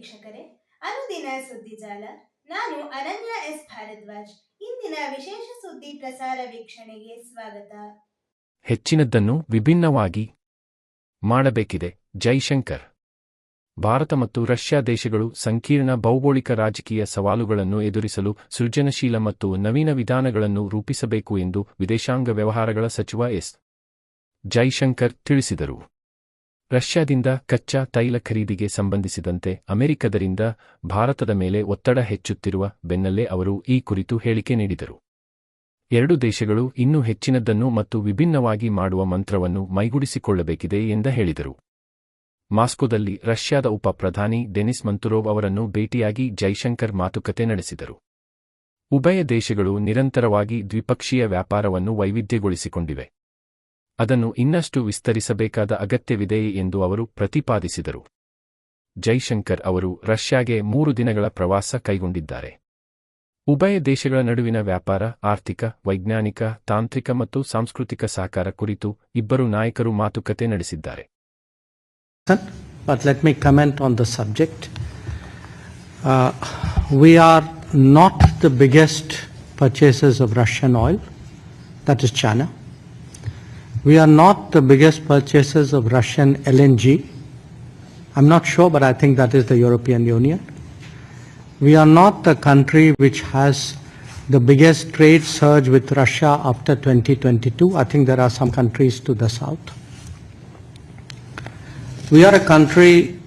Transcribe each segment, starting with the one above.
ವೀಕ್ಷಕರೇ, ಅನುದಿನ ಸುದ್ದಿಜಾಲ ನಾನು ಅನನ್ಯ ಎಸ್. ಭಾರದ್ವಾಜ್. ಇಂದಿನ ವಿಶೇಷ ಸುದ್ದಿ ಪ್ರಸಾರ ವೀಕ್ಷಣೆಗೆ ಸ್ವಾಗತ. ಹೆಚ್ಚಿನದ್ದನ್ನು ವಿಭಿನ್ನವಾಗಿ ಮಾಡಬೇಕಿದೆ. ಜೈಶಂಕರ್. ಭಾರತ ಮತ್ತು ರಷ್ಯಾ ದೇಶಗಳು ಸಂಕೀರ್ಣ ಭೌಗೋಳಿಕ ರಾಜಕೀಯ ಸವಾಲುಗಳನ್ನು ಎದುರಿಸಲು ಸೃಜನಶೀಲ ಮತ್ತು ನವೀನ ವಿಧಾನಗಳನ್ನು ರೂಪಿಸಬೇಕು ಎಂದು ವಿದೇಶಾಂಗ ವ್ಯವಹಾರಗಳ ಸಚಿವ ಎಸ್. ಜೈಶಂಕರ್ ತಿಳಿಸಿದರು. ರಷ್ಯಾದಿಂದ ಕಚ್ಚಾ ತೈಲ ಖರೀದಿಗೆ ಸಂಬಂಧಿಸಿದಂತೆ ಅಮೆರಿಕದರಿಂದ ಭಾರತದ ಮೇಲೆ ಒತ್ತಡ ಹೆಚ್ಚುತ್ತಿರುವ ಬೆನ್ನಲ್ಲೇ ಅವರು ಈ ಕುರಿತು ಹೇಳಿಕೆ ನೀಡಿದರು. ಎರಡು ದೇಶಗಳು ಇನ್ನೂ ಹೆಚ್ಚಿನದ್ದನ್ನು ಮತ್ತು ವಿಭಿನ್ನವಾಗಿ ಮಾಡುವ ಮಂತ್ರವನ್ನು ಮೈಗೂಡಿಸಿಕೊಳ್ಳಬೇಕಿದೆ ಎಂದ ಹೇಳಿದರು. ಮಾಸ್ಕೋದಲ್ಲಿ ರಷ್ಯಾದ ಉಪ ಪ್ರಧಾನಿ ಡೆನಿಸ್ ಮಂತುರೋವ್ ಅವರನ್ನು ಭೇಟಿಯಾಗಿ ಜೈಶಂಕರ್ ಮಾತುಕತೆ ನಡೆಸಿದರು. ಉಭಯ ದೇಶಗಳು ನಿರಂತರವಾಗಿ ದ್ವಿಪಕ್ಷೀಯ ವ್ಯಾಪಾರವನ್ನು ವೈವಿಧ್ಯಗೊಳಿಸಿಕೊಂಡಿವೆ. ಅದನ್ನು ಇನ್ನಷ್ಟು ವಿಸ್ತರಿಸಬೇಕಾದ ಅಗತ್ಯವಿದೆ ಎಂದು ಅವರು ಪ್ರತಿಪಾದಿಸಿದರು ಜೈಶಂಕರ್ ಅವರು ರಷ್ಯಾಗೆ ಮೂರು ದಿನಗಳ ಪ್ರವಾಸ ಕೈಗೊಂಡಿದ್ದಾರೆ ಉಭಯ ದೇಶಗಳ ನಡುವಿನ ವ್ಯಾಪಾರ ಆರ್ಥಿಕ ವೈಜ್ಞಾನಿಕ ತಾಂತ್ರಿಕ ಮತ್ತು ಸಾಂಸ್ಕೃತಿಕ ಸಹಕಾರ ಕುರಿತು ಇಬ್ಬರು ನಾಯಕರು ಮಾತುಕತೆ ನಡೆಸಿದ್ದಾರೆ but let me comment on the subject. Uh, we are not the biggest purchasers of Russian oil, that is China. We are not the biggest purchasers of Russian LNG. I'm not sure, but I think that is the European Union. We are not the country which has the biggest trade surge with Russia after 2022. I think there are some countries to the south. We are a country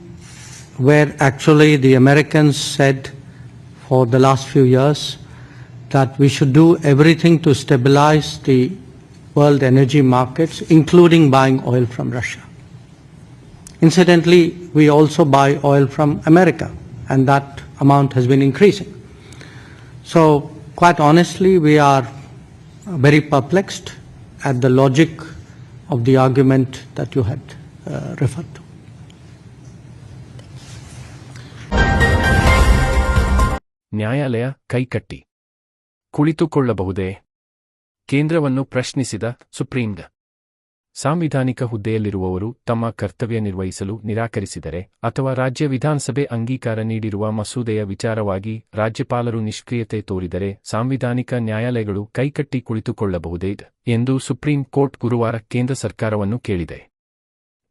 where actually the Americans said for the last few years that we should do everything to stabilize the world energy markets, including buying oil from Russia. Incidentally, we also buy oil from America, and that amount has been increasing. So, quite honestly, we are very perplexed at the logic of the argument that you had uh, referred to. ನ್ಯಾಯಾಲಯ ಕೈಕಟ್ಟಿ ಕುಳಿತುಕೊಳ್ಳಬಹುದೇ ಕೇಂದ್ರವನ್ನು ಪ್ರಶ್ನಿಸಿದ supreme ಸಾಂವಿಧಾನಿಕ ಹುದ್ದೆಯಲ್ಲಿರುವವರು ತಮ್ಮ ಕರ್ತವ್ಯ ನಿರ್ವಹಿಸಲು ನಿರಾಕರಿಸಿದರೆ ಅಥವಾ ರಾಜ್ಯ ವಿಧಾನಸಭೆ ಅಂಗೀಕಾರ ನೀಡಿರುವ ಮಸೂದೆಯ ವಿಚಾರವಾಗಿ ರಾಜ್ಯಪಾಲರು ನಿಷ್ಕ್ರಿಯತೆ ತೋರಿದರೆ ಸಾಂವಿಧಾನಿಕ ನ್ಯಾಯಾಲಯಗಳು ಕೈಕಟ್ಟಿ ಕುಳಿತುಕೊಳ್ಳಬಹುದೇ ಎಂದು ಸುಪ್ರೀಂ ಕೋರ್ಟ್ ಗುರುವಾರ ಕೇಂದ್ರ ಸರ್ಕಾರವನ್ನು ಕೇಳಿದೆ.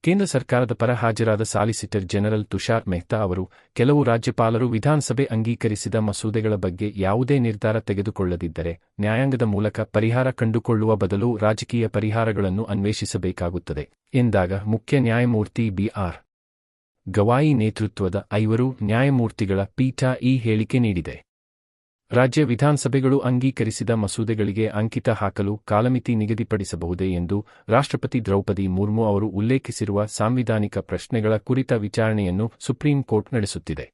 ಕೇಂದ್ರ ಸರ್ಕಾರದ ಪರ ಹಾಜರಾದ ಸಾಲಿಸಿಟರ್ ಜನರಲ್ ತುಷಾರ್ ಮೆಹ್ತಾ ಅವರು ಕೆಲವು ರಾಜ್ಯಪಾಲರು ವಿಧಾನಸಭೆ ಅಂಗೀಕರಿಸಿದ ಮಸೂದೆಗಳ ಬಗ್ಗೆ ಯಾವುದೇ ನಿರ್ಧಾರ ತೆಗೆದುಕೊಳ್ಳದಿದ್ದರೆ ನ್ಯಾಯಾಂಗದ ಮೂಲಕ ಪರಿಹಾರ ಕಂಡುಕೊಳ್ಳುವ ಬದಲು ರಾಜಕೀಯ ಪರಿಹಾರಗಳನ್ನು ಅನ್ವೇಷಿಸಬೇಕಾಗುತ್ತದೆ, ಎಂದಾಗ ಮುಖ್ಯ ನ್ಯಾಯಮೂರ್ತಿ ಬಿಆರ್ ಗವಾಯಿ ನೇತೃತ್ವದ ಐವರು ನ್ಯಾಯಮೂರ್ತಿಗಳ ಪೀಠ ಈ ಹೇಳಿಕೆ ನೀಡಿದೆ. ರಾಜ್ಯ ವಿಧಾನಸಭೆಗಳು ಅಂಗೀಕರಿಸಿದ ಮಸೂದೆಗಳಿಗೆ ಅಂಕಿತ ಹಾಕಲು ಕಾಲಮಿತಿ ನಿಗದಿಪಡಿಸಬಹುದೇ ಎಂದು ರಾಷ್ಟ್ರಪತಿ ದ್ರೌಪದಿ ಮುರ್ಮು ಅವರು ಉಲ್ಲೇಖಿಸಿರುವ ಸಾಂವಿಧಾನಿಕ ಪ್ರಶ್ನೆಗಳ ಕುರಿತ ವಿಚಾರಣೆಯನ್ನು ಸುಪ್ರೀಂ ಕೋರ್ಟ್ ನಡೆಸುತ್ತಿದೆ.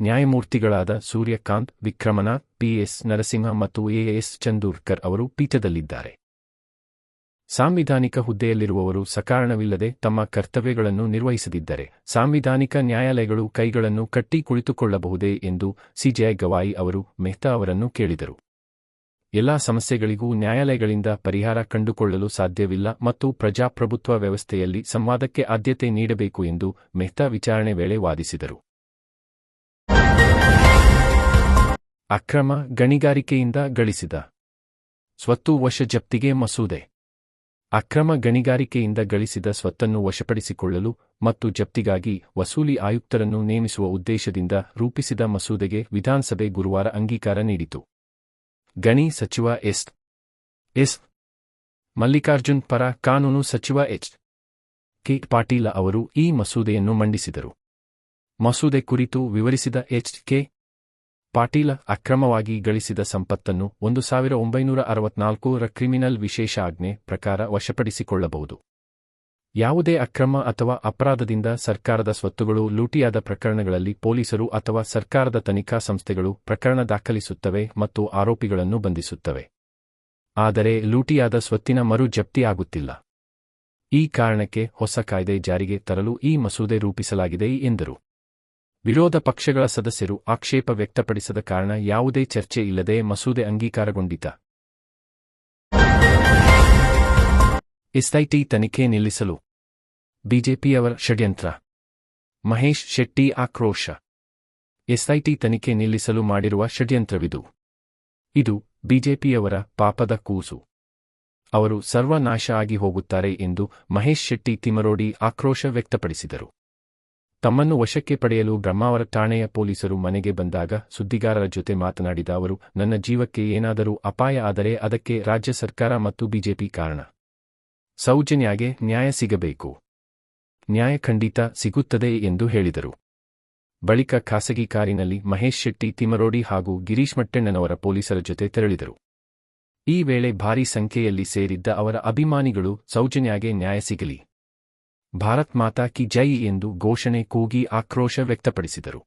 ನ್ಯಾಯಮೂರ್ತಿಗಳಾದ ಸೂರ್ಯಕಾಂತ್ ವಿಕ್ರಮನ ಪಿಎಸ್ ನರಸಿಂಹ ಮತ್ತು ಎಎಸ್ ಚಂದೂರ್ಕರ್ ಅವರು ಪೀಠದಲ್ಲಿದ್ದಾರೆ. ಸಾಂವಿಧಾನಿಕ ಹುದ್ದೆಯಲ್ಲಿರುವವರು ಸಕಾರಣವಿಲ್ಲದೆ ತಮ್ಮ ಕರ್ತವ್ಯಗಳನ್ನು ನಿರ್ವಹಿಸದಿದ್ದರೆ ಸಾಂವಿಧಾನಿಕ ನ್ಯಾಯಾಲಯಗಳು ಕೈಗಳನ್ನು ಕಟ್ಟಿ ಕುಳಿತುಕೊಳ್ಳಬಹುದೇ ಎಂದು ಸಿಜೆಐ ಗವಾಯಿ ಅವರು ಮೆಹ್ತಾ ಅವರನ್ನು ಕೇಳಿದರು. ಎಲ್ಲಾ ಸಮಸ್ಯೆಗಳಿಗೂ ನ್ಯಾಯಾಲಯಗಳಿಂದ ಪರಿಹಾರ ಕಂಡುಕೊಳ್ಳಲು ಸಾಧ್ಯವಿಲ್ಲ ಮತ್ತು ಪ್ರಜಾಪ್ರಭುತ್ವ ವ್ಯವಸ್ಥೆಯಲ್ಲಿ ಸಂವಾದಕ್ಕೆ ಆದ್ಯತೆ ನೀಡಬೇಕು ಎಂದು ಮೆಹ್ತಾ ವಿಚಾರಣೆ ವೇಳೆ ವಾದಿಸಿದರು. ಅಕ್ರಮ ಗಣಿಗಾರಿಕೆಯಿಂದ ಗಳಿಸಿದ ಸ್ವತ್ತು ವಶ ಜಪ್ತಿಗೆ ಮಸೂದೆ. ಅಕ್ರಮ ಗಣಿಗಾರಿಕೆಯಿಂದ ಗಳಿಸಿದ ಸ್ವತ್ತನ್ನು ವಶಪಡಿಸಿಕೊಳ್ಳಲು ಮತ್ತು ಜಪ್ತಿಗಾಗಿ ವಸೂಲಿ ಆಯುಕ್ತರನ್ನು ನೇಮಿಸುವ ಉದ್ದೇಶದಿಂದ ರೂಪಿಸಿದ ಮಸೂದೆಗೆ ವಿಧಾನಸಭೆ ಗುರುವಾರ ಅಂಗೀಕಾರ ನೀಡಿತು. ಗಣಿ ಸಚಿವ ಎಸ್. ಎಸ್. ಮಲ್ಲಿಕಾರ್ಜುನ್ ಪರ ಕಾನೂನು ಸಚಿವ ಎಚ್. ಕೆ. ಪಾಟೀಲ ಅವರು ಈ ಮಸೂದೆಯನ್ನು ಮಂಡಿಸಿದರು. ಮಸೂದೆ ಕುರಿತು ವಿವರಿಸಿದ ಎಚ್. ಕೆ. ಪಾಟೀಲ ಅಕ್ರಮವಾಗಿ ಗಳಿಸಿದ ಸಂಪತ್ತನ್ನು ಒಂದು ಸಾವಿರ ಒಂಬೈನೂರ ಅರವತ್ನಾಲ್ಕರ ಕ್ರಿಮಿನಲ್ ವಿಶೇಷ ಆಜ್ಞೆ ಪ್ರಕಾರ ವಶಪಡಿಸಿಕೊಳ್ಳಬಹುದು. ಯಾವುದೇ ಅಕ್ರಮ ಅಥವಾ ಅಪರಾಧದಿಂದ ಸರ್ಕಾರದ ಸ್ವತ್ತುಗಳು ಲೂಟಿಯಾದ ಪ್ರಕರಣಗಳಲ್ಲಿ ಪೊಲೀಸರು ಅಥವಾ ಸರ್ಕಾರದ ತನಿಖಾ ಸಂಸ್ಥೆಗಳು ಪ್ರಕರಣ ದಾಖಲಿಸುತ್ತವೆ ಮತ್ತು ಆರೋಪಿಗಳನ್ನು ಬಂಧಿಸುತ್ತವೆ. ಆದರೆ ಲೂಟಿಯಾದ ಸ್ವತ್ತಿನ ಮರು ಜಪ್ತಿ ಆಗುತ್ತಿಲ್ಲ. ಈ ಕಾರಣಕ್ಕೆ ಹೊಸ ಕಾಯ್ದೆ ಜಾರಿಗೆ ತರಲು ಈ ಮಸೂದೆ ರೂಪಿಸಲಾಗಿದೆ ಎಂದರು. ವಿರೋಧ ಪಕ್ಷಗಳ ಸದಸ್ಯರು ಆಕ್ಷೇಪ ವ್ಯಕ್ತಪಡಿಸದ ಕಾರಣ ಯಾವುದೇ ಚರ್ಚೆ ಇಲ್ಲದೆ ಮಸೂದೆ ಅಂಗೀಕಾರಗೊಂಡಿತ ಎಸ್ಐಟಿ ತನಿಖೆ ನಿಲ್ಲಿಸಲು. ಬಿಜೆಪಿಯವರ ಷಡ್ಯಂತ್ರ. ಮಹೇಶ್ ಶೆಟ್ಟಿ ಆಕ್ರೋಶ. ಎಸ್ಐಟಿ ತನಿಖೆ ನಿಲ್ಲಿಸಲು ಮಾಡಿರುವ ಷಡ್ಯಂತ್ರವಿದು. ಇದು ಬಿಜೆಪಿಯವರ ಪಾಪದ ಕೂಸು. ಅವರು ಸರ್ವನಾಶ ಆಗಿ ಹೋಗುತ್ತಾರೆ ಎಂದು ಮಹೇಶ್ ಶೆಟ್ಟಿ ತಿಮರೋಡಿ ಆಕ್ರೋಶ ವ್ಯಕ್ತಪಡಿಸಿದರು. ತಮ್ಮನ್ನು ವಶಕ್ಕೆ ಪಡೆಯಲು ಬ್ರಹ್ಮಾವರ ಠಾಣೆಯ ಪೊಲೀಸರು ಮನೆಗೆ ಬಂದಾಗ ಸುದ್ದಿಗಾರರ ಜೊತೆ ಮಾತನಾಡಿದ ಅವರು, ನನ್ನ ಜೀವಕ್ಕೆ ಏನಾದರೂ ಅಪಾಯ ಆದರೆ ಅದಕ್ಕೆ ರಾಜ್ಯ ಸರ್ಕಾರ ಮತ್ತು ಬಿಜೆಪಿ ಕಾರಣ. ಸೌಜನ್ಯಾಗೆ ನ್ಯಾಯ ಸಿಗಬೇಕು. ನ್ಯಾಯ ಖಂಡಿತ ಸಿಗುತ್ತದೆ ಎಂದು ಹೇಳಿದರು. ಬಳಿಕ ಖಾಸಗಿ ಕಾರಿನಲ್ಲಿ ಮಹೇಶ್ ಶೆಟ್ಟಿ ತಿಮರೋಡಿ ಹಾಗೂ ಗಿರೀಶ್ ಮಟ್ಟಣ್ಣನವರ ಪೊಲೀಸರ ಜೊತೆ ತೆರಳಿದರು. ಈ ವೇಳೆ ಭಾರೀ ಸಂಖ್ಯೆಯಲ್ಲಿ ಸೇರಿದ್ದ ಅವರ ಅಭಿಮಾನಿಗಳು ಸೌಜನ್ಯಾಗೆ ನ್ಯಾಯ ಸಿಗಲಿ. ಭಾರತ್ ಮಾತಾ ಕಿ ಜೈ ಎಂದು ಘೋಷಣೆ ಕೂಗಿ ಆಕ್ರೋಶ ವ್ಯಕ್ತಪಡಿಸಿದರು.